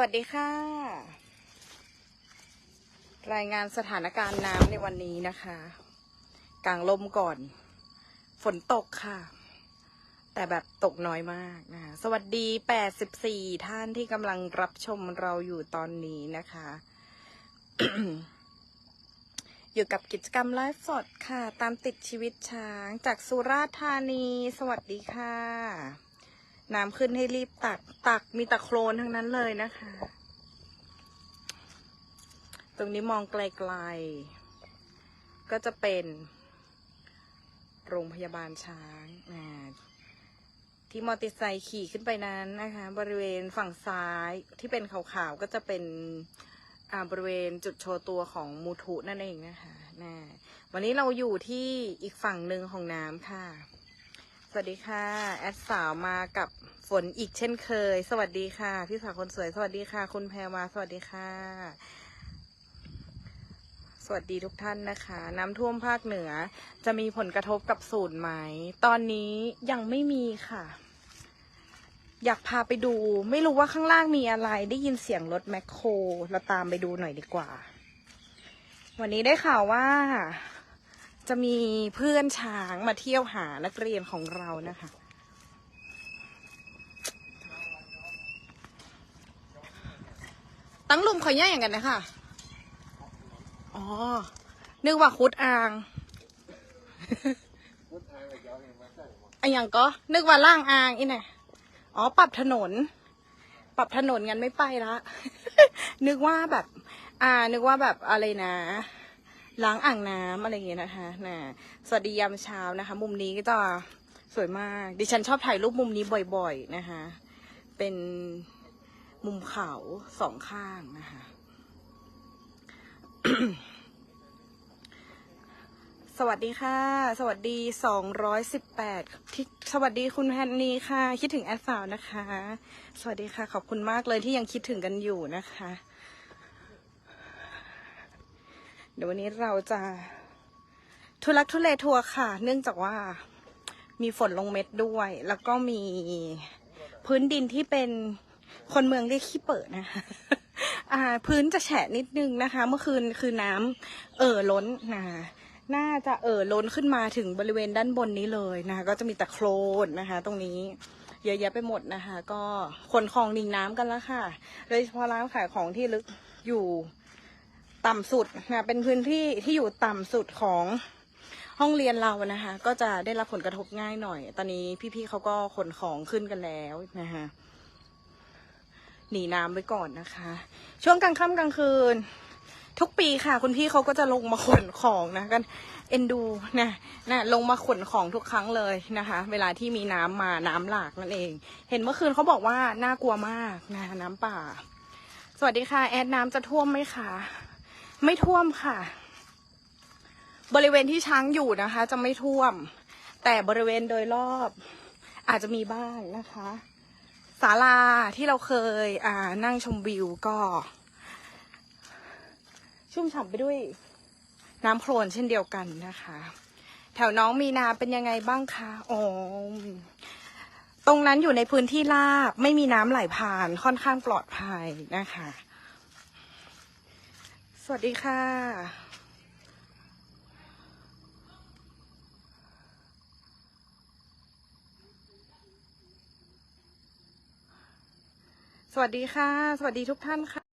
วัสดีค่ะ รายงานสถานการณ์น้ำในวันนี้นะคะ กลางลมก่อน ฝนตกค่ะ แต่แบบตกน้อยมากนะคะสวัสดี 84 ท่านที่กำลังรับชมเราอยู่ตอนนี้นะคะ อยู่กับกิจกรรมไลฟ์สดค่ะ ตามติดชีวิตช้างจากสุราษฎร์ธานี สวัสดีค่ะ น้ำขึ้นให้รีบตัก ตักมีตะโครนทั้งนั้นเลยนะคะ ตรงนี้มองไกลๆ ก็จะเป็น โรงพยาบาลช้างที่มอเตอร์ไซค์ขี่ขึ้นไปนั้นนะคะ บริเวณฝั่งซ้ายที่เป็นขาวๆ ก็จะเป็นบริเวณจุดโชว์ตัวของมูทุนั่นเองนะคะนะวันนี้เราอยู่ที่อีกฝั่งหนึ่งของน้ำค่ะ วัสดีค่ะ แอดสาวมากับฝนอีกเช่นเคย สวัสดีค่ะ พี่สาวคนสวย สวัสดีค่ะ คุณแพรมา สวัสดีค่ะ สวัสดีทุกท่านนะคะ น้ำท่วมภาคเหนือ จะมีผลกระทบกับศูนย์ไหม ตอนนี้ยังไม่มีค่ะ อยากพาไปดู ไม่รู้ว่าข้างล่างมีอะไร ได้ยินเสียงรถแมคโคร เราตามไปดูหน่อยดีกว่า วันนี้ได้ข่าวว่า จะมีเพื่อนช้างมาเที่ยวหานักเรียนของเรานะคะ ตั้งลุมเขาแย่างกันนะคะ อ๋อ นึกว่าคุดอ่างอันอย่างก็นึกว่าล่างอ่างอีน่ะอ๋อ ปรับถนน ปรับถนนกันไม่ไปละ นึกว่าแบบ อ่า นึกว่าแบบอะไรนะ ล้างอ่างน้ำอะไรอย่างเงี้ยนะคะนะสวัสดียามเช้านะคะ มุมนี้ก็จะสวยมาก ดิฉันชอบถ่ายรูปมุมนี้บ่อยๆนะคะ เป็นมุมเขาสองข้างนะคะสวัสดีค่ะ สวัสดีสองร้อยสิบแปดที่สวัสดีคุณแพนนีค่ะ คิดถึงแอดสาวนะคะ สวัสดีค่ะ ขอบคุณมากเลยที่ยังคิดถึงกันอยู่นะคะ เดี๋ยววันนี้เราจะทุลักทุเลทัวร์ค่ะ เนื่องจากว่ามีฝนลงเม็ดด้วย แล้วก็มีพื้นดินที่เป็นคนเมืองเรียกขี้เปิดนะคะอ่าพื้นจะแฉะนิดนึงนะคะ เมื่อคืนคือน้ำเอ่อล้นนะคะน่าจะเอ่อล้นขึ้นมาถึงบริเวณด้านบนนี้เลยนะคะ ก็จะมีแต่โคลนนะคะ ตรงนี้เยอะแยะไปหมดนะคะ ก็ขนของหนีน้ำกันแล้วค่ะ โดยเฉพาะร้านขายของที่ลึกอยู่ ต่ำสุดนะเป็นพื้นที่ที่อยู่ต่ำสุดของห้องเรียนเรานะคะ ก็จะได้รับผลกระทบง่ายหน่อย ตอนนี้พี่ๆเขาก็ขนของขึ้นกันแล้วนะคะหนีน้ำไว้ก่อนนะคะ ช่วงกลางค่ำกลางคืน ทุกปีค่ะ คุณพี่เขาก็จะลงมาขนของนะกันเอ็นดูนะนะลงมาขนของทุกครั้งเลยนะคะ เวลาที่มีน้ำมาน้ำหลากนั่นเอง เห็นเมื่อคืนเขาบอกว่าน่ากลัวมากนะน้ำป่า สวัสดีค่ะ แอดน้ำจะท่วมไหมคะ ไม่ท่วมค่ะ บริเวณที่ช้างอยู่นะคะ จะไม่ท่วม แต่บริเวณโดยรอบ อาจจะมีบ้างนะคะศาลาที่เราเคยอ่านั่งชมวิวก็ ชุ่มฉ่ำไปด้วย น้ำโคลนเช่นเดียวกันนะคะ แถวน้องมีนาเป็นยังไงบ้างคะอ๋อตรงนั้นอยู่ในพื้นที่ราบไม่มีน้ำไหลผ่านค่อนข้างปลอดภัยนะคะ สวัสดีค่ะ สวัสดีค่ะ สวัสดีทุกท่านค่ะ